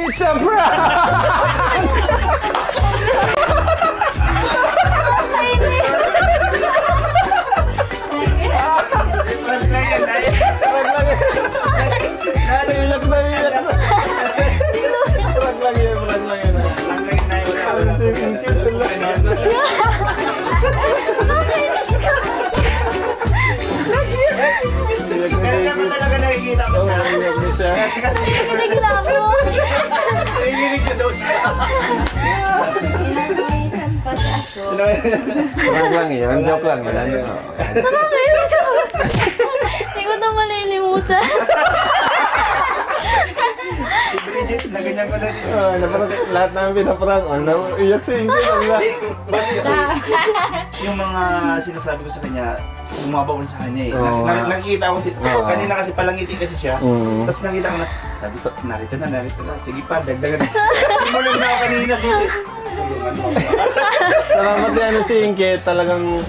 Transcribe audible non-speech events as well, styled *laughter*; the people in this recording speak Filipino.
It's a prank! Talaga nakikita ko siya. iyak na Prank lang yan, joke lang yan. Ano? Hindi ko na malilimutan. Bridget, na ganyan ko na din. Na parang lahat namin pinaprank. Ano, iyak si Ingrid. Ang lahat. Basta kasi yung mga sinasabi ko sa kanya, bumabaon sa kanya eh. Na, na, nakikita ko si, kanina kasi palangiti kasi siya. Mm. Tapos nakita ko na, sabi sa, narito na, narito na. Sige pa, dagdagan. *laughs* Tumulong na ako kanina dito. Tulungan mo. Salamat yan si Ingrid. Talagang